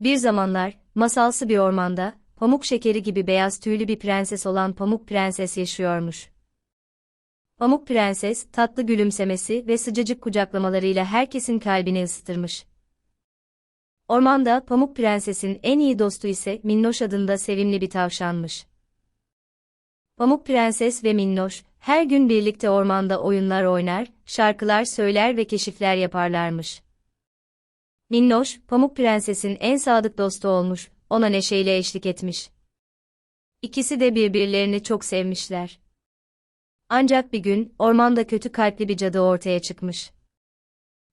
Bir zamanlar, masalsı bir ormanda, pamuk şekeri gibi beyaz tüylü bir prenses olan Pamuk Prenses yaşıyormuş. Pamuk Prenses, tatlı gülümsemesi ve sıcacık kucaklamalarıyla herkesin kalbini ısıtırmış. Ormanda Pamuk Prenses'in en iyi dostu ise Minnoş adında sevimli bir tavşanmış. Pamuk Prenses ve Minnoş, her gün birlikte ormanda oyunlar oynar, şarkılar söyler ve keşifler yaparlarmış. Minnoş, Pamuk Prenses'in en sadık dostu olmuş, ona neşeyle eşlik etmiş. İkisi de birbirlerini çok sevmişler. Ancak bir gün, ormanda kötü kalpli bir cadı ortaya çıkmış.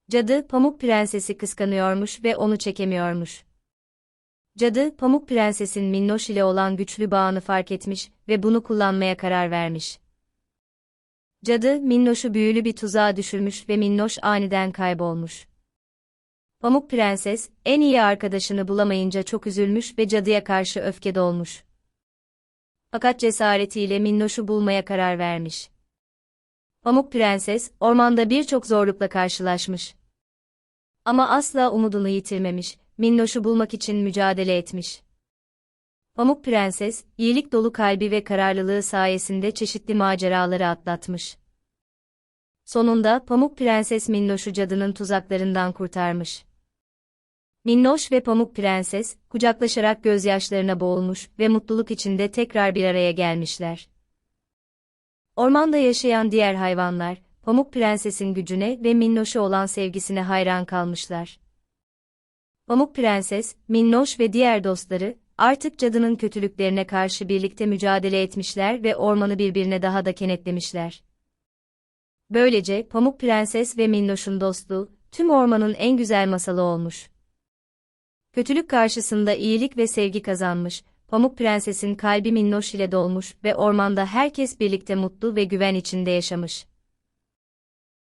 Cadı, Pamuk Prenses'i kıskanıyormuş ve onu çekemiyormuş. Cadı, Pamuk Prenses'in Minnoş ile olan güçlü bağını fark etmiş ve bunu kullanmaya karar vermiş. Cadı, Minnoş'u büyülü bir tuzağa düşürmüş ve Minnoş aniden kaybolmuş. Pamuk Prenses, en iyi arkadaşını bulamayınca çok üzülmüş ve cadıya karşı öfke dolmuş. Fakat cesaretiyle Minnoş'u bulmaya karar vermiş. Pamuk Prenses, ormanda birçok zorlukla karşılaşmış. Ama asla umudunu yitirmemiş, Minnoş'u bulmak için mücadele etmiş. Pamuk Prenses, iyilik dolu kalbi ve kararlılığı sayesinde çeşitli maceraları atlatmış. Sonunda Pamuk Prenses Minnoş'u cadının tuzaklarından kurtarmış. Minnoş ve Pamuk Prenses, kucaklaşarak gözyaşlarına boğulmuş ve mutluluk içinde tekrar bir araya gelmişler. Ormanda yaşayan diğer hayvanlar, Pamuk Prenses'in gücüne ve Minnoş'a olan sevgisine hayran kalmışlar. Pamuk Prenses, Minnoş ve diğer dostları, artık cadının kötülüklerine karşı birlikte mücadele etmişler ve ormanı birbirine daha da kenetlemişler. Böylece Pamuk Prenses ve Minnoş'un dostluğu, tüm ormanın en güzel masalı olmuş. Kötülük karşısında iyilik ve sevgi kazanmış, Pamuk Prenses'in kalbi minnoş ile dolmuş ve ormanda herkes birlikte mutlu ve güven içinde yaşamış.